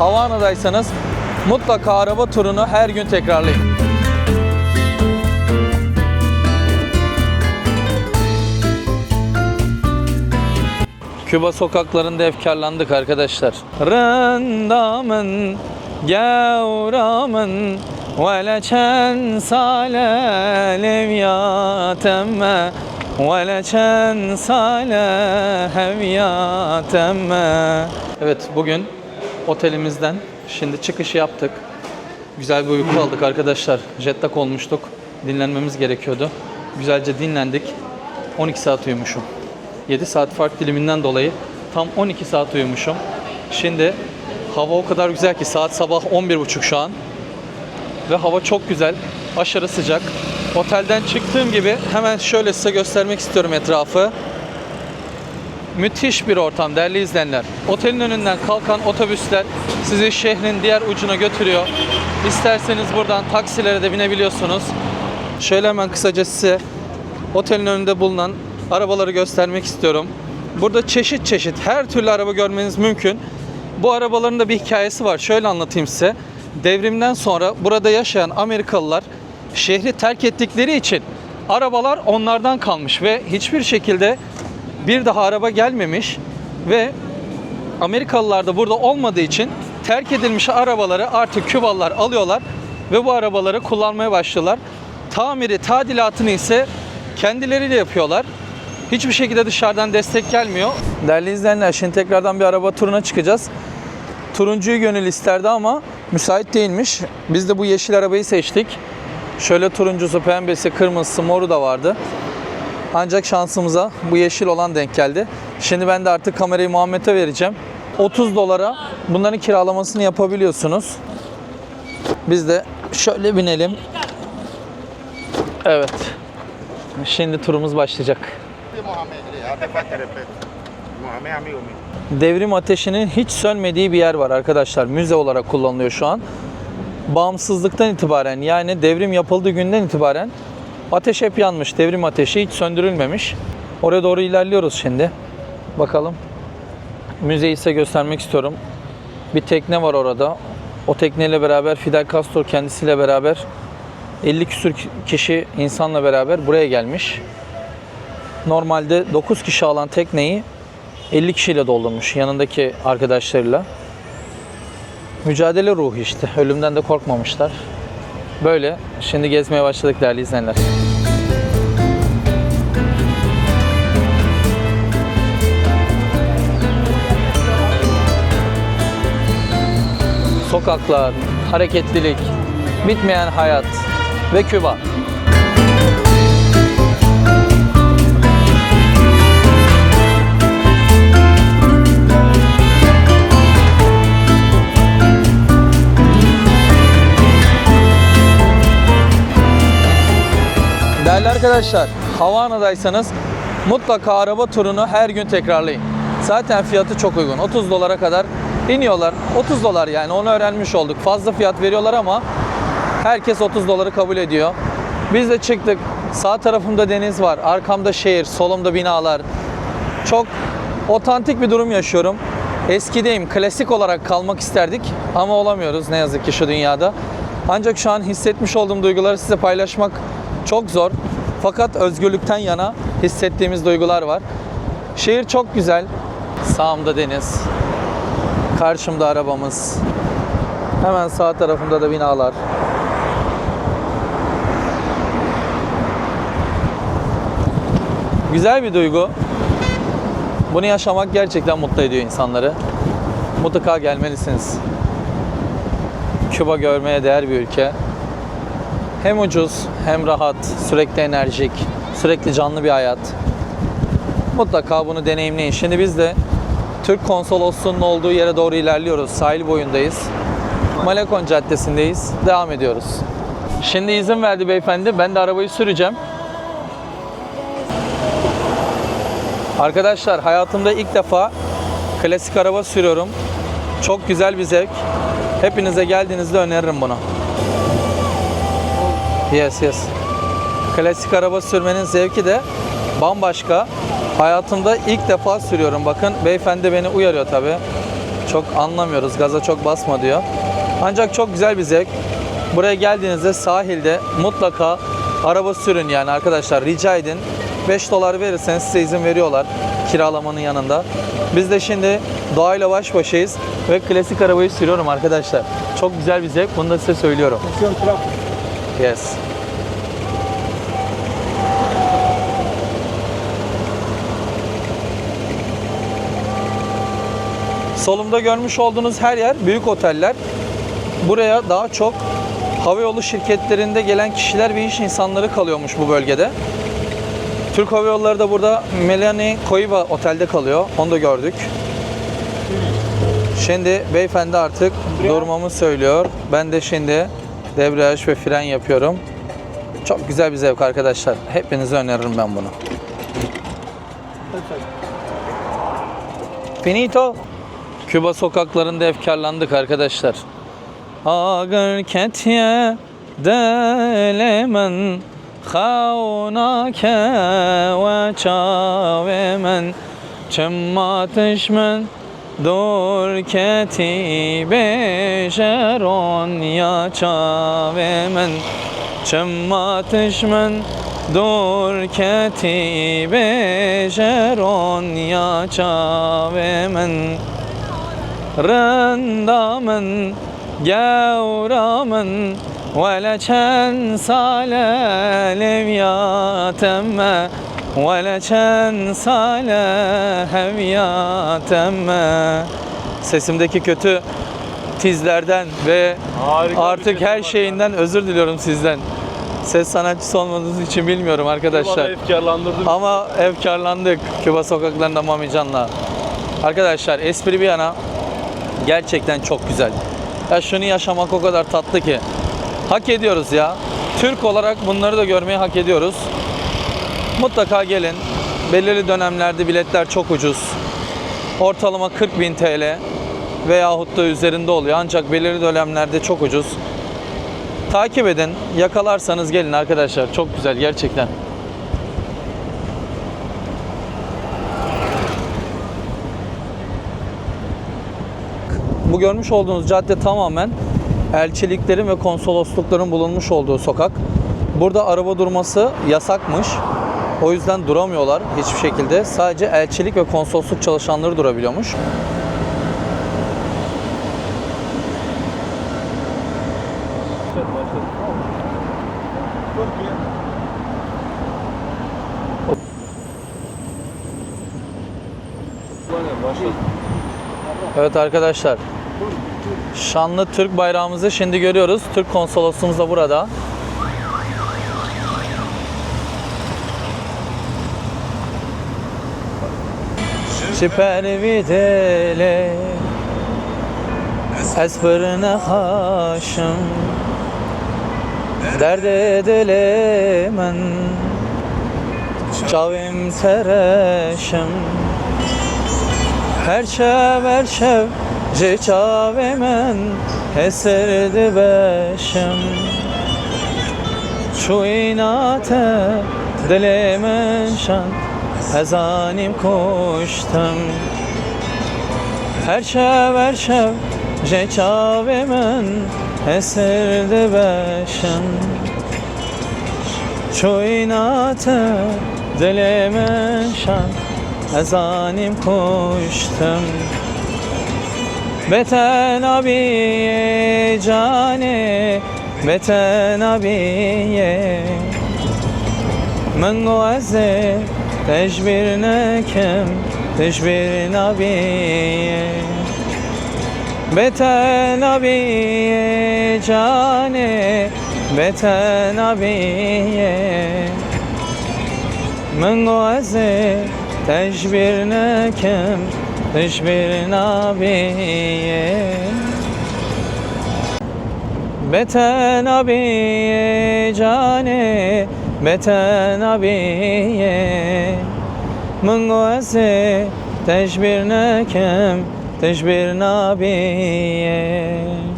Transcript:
Havana'daysanız mutlaka araba turunu her gün tekrarlayın. Küba sokaklarında efkarlandık arkadaşlar. Rındamın, gevramın, ve leçen sale levyatemme, ve leçen sale hevyatemme. Evet bugün otelimizden şimdi çıkışı yaptık. Güzel bir uyku aldık arkadaşlar. Jetlag olmuştuk. Dinlenmemiz gerekiyordu. Güzelce dinlendik. 12 saat uyumuşum. 7 saat fark diliminden dolayı tam 12 saat uyumuşum. Şimdi hava o kadar güzel ki saat sabah 11.30 şu an. Ve hava çok güzel. Aşırı sıcak. Otelden çıktığım gibi hemen şöyle size göstermek istiyorum etrafı. Müthiş bir ortam değerli izleyenler. Otelin önünden kalkan otobüsler sizi şehrin diğer ucuna götürüyor. İsterseniz buradan taksilere de binebiliyorsunuz. Şöyle hemen kısaca size otelin önünde bulunan arabaları göstermek istiyorum. Burada çeşit çeşit her türlü araba görmeniz mümkün. Bu arabaların da bir hikayesi var. Şöyle anlatayım size. Devrimden sonra burada yaşayan Amerikalılar şehri terk ettikleri için arabalar onlardan kalmış ve hiçbir şekilde bir daha araba gelmemiş ve Amerikalılar da burada olmadığı için terk edilmiş arabaları artık Kübalılar alıyorlar ve bu arabaları kullanmaya başlıyorlar. Tamiri, tadilatını ise kendileriyle yapıyorlar. Hiçbir şekilde dışarıdan destek gelmiyor. Değerli izleyenler şimdi tekrardan bir araba turuna çıkacağız. Turuncuyu gönül isterdi ama müsait değilmiş. Biz de bu yeşil arabayı seçtik. Şöyle turuncusu, pembesi, kırmızısı, moru da vardı. Ancak şansımıza bu yeşil olan denk geldi. Şimdi ben de artık kamerayı Muhammed'e vereceğim. 30 dolara bunların kiralamasını yapabiliyorsunuz. Biz de şöyle binelim. Evet. Şimdi turumuz başlayacak. Devrim ateşinin hiç sönmediği bir yer var arkadaşlar. Müze olarak kullanılıyor şu an. Bağımsızlıktan itibaren yani devrim yapıldığı günden itibaren ateş hep yanmış. Devrim ateşi hiç söndürülmemiş. Oraya doğru ilerliyoruz şimdi. Bakalım. Müzeyi size göstermek istiyorum. Bir tekne var orada. O tekneyle beraber Fidel Castro kendisiyle beraber 50 küsür kişi insanla beraber buraya gelmiş. Normalde 9 kişi alan tekneyi 50 kişiyle doldurmuş yanındaki arkadaşlarıyla. Mücadele ruhu işte. Ölümden de korkmamışlar. Böyle. Şimdi gezmeye başladık değerli izleyenler. Sokaklar, hareketlilik, bitmeyen hayat ve Küba. Değerli arkadaşlar, Havana'daysanız mutlaka araba turunu her gün tekrarlayın. Zaten fiyatı çok uygun. 30 dolara kadar iniyorlar. 30 dolar yani onu öğrenmiş olduk. Fazla fiyat veriyorlar ama herkes 30 doları kabul ediyor. Biz de çıktık. Sağ tarafımda deniz var. Arkamda şehir, solumda binalar. Çok otantik bir durum yaşıyorum. Eskideyim. Klasik olarak kalmak isterdik ama olamıyoruz ne yazık ki şu dünyada. Ancak şu an hissetmiş olduğum duyguları size paylaşmak çok zor. Fakat özgürlükten yana hissettiğimiz duygular var. Şehir çok güzel. Sağımda deniz. Karşımda arabamız. Hemen sağ tarafımda da binalar. Güzel bir duygu. Bunu yaşamak gerçekten mutlu ediyor insanları. Mutlaka gelmelisiniz. Küba görmeye değer bir ülke. Hem ucuz hem rahat, sürekli enerjik, sürekli canlı bir hayat. Mutlaka bunu deneyimleyin. Şimdi biz de Türk konsolosluğunun olduğu yere doğru ilerliyoruz. Sahil boyundayız. Malekon Caddesi'ndeyiz. Devam ediyoruz. Şimdi izin verdi beyefendi. Ben de arabayı süreceğim. Arkadaşlar hayatımda ilk defa klasik araba sürüyorum. Çok güzel bir zevk. Hepinize geldiğinizde öneririm bunu. Yes yes. Klasik araba sürmenin zevki de bambaşka. Hayatımda ilk defa sürüyorum. Bakın beyefendi beni uyarıyor tabi. Çok anlamıyoruz. Gaza çok basma diyor. Ancak çok güzel bir zevk. Buraya geldiğinizde sahilde mutlaka araba sürün yani arkadaşlar rica edin. 5 dolar verirseniz size izin veriyorlar kiralamanın yanında. Biz de şimdi doğayla baş başayız ve klasik arabayı sürüyorum arkadaşlar. Çok güzel bir zevk. Bunu da size söylüyorum. Yes. Solumda görmüş olduğunuz her yer büyük oteller. Buraya daha çok havayolu şirketlerinde gelen kişiler ve iş insanları kalıyormuş bu bölgede. Türk Hava Yolları da burada Melanie Koiba otelde kalıyor. Onu da gördük. Şimdi beyefendi artık durmamı söylüyor. Ben de şimdi debriyaj ve fren yapıyorum. Çok güzel bir zevk arkadaşlar. Hepinize öneririm ben bunu. Finito. Küba sokaklarında efkarlandık arkadaşlar. Ağır ketye delemen خوناك وچاومن چماتش من دور کتی بشرون یا چاو من چماتش من دور کتی بشرون یا چاو من رندامن گورامن ولا كان صالة لمياتم ولا كان صالة هوياتم Sesimdeki kötü tizlerden ve Harika bir artık sesin her var şeyinden özür diliyorum sizden. Ses sanatçısı olmadığınız için bilmiyorum arkadaşlar. Bana efkarlandırdın. Ama efkarlandık Küba sokaklarında Mami Can'la. Arkadaşlar espri bir yana gerçekten çok güzel. Ya şunu yaşamak o kadar tatlı ki. Hak ediyoruz ya. Türk olarak bunları da görmeyi hak ediyoruz. Mutlaka gelin. Belirli dönemlerde biletler çok ucuz. Ortalama 40 bin TL veyahut da üzerinde oluyor. Ancak belirli dönemlerde çok ucuz. Takip edin. Yakalarsanız gelin arkadaşlar. Çok güzel gerçekten. Görmüş olduğunuz cadde tamamen elçiliklerin ve konsoloslukların bulunmuş olduğu sokak. Burada araba durması yasakmış. O yüzden duramıyorlar hiçbir şekilde. Sadece elçilik ve konsolosluk çalışanları durabiliyormuş. Evet arkadaşlar. Şanlı Türk bayrağımızı şimdi görüyoruz. Türk konsolosluğumuz da burada. Siper videle Esbirine haşım Derd edilemen Çavim tereşim her şev her şev Je çave men Heserdi beşim Şu inate Dilemen şan Hezanim koştum Her şev her şev Je çave men Heserdi beşim Şu inate Dilemen şan Ezanim koştum Beten abiye cane Beten abiye من وزه تجبیر نکم تجبیر نبیه بتن نبیه جانه بتن نبیه من وزه تجبیر نکم Düş nabiye. Beten abiye cane Beten abiye. Min teşbir nekem Teşbir nabiye.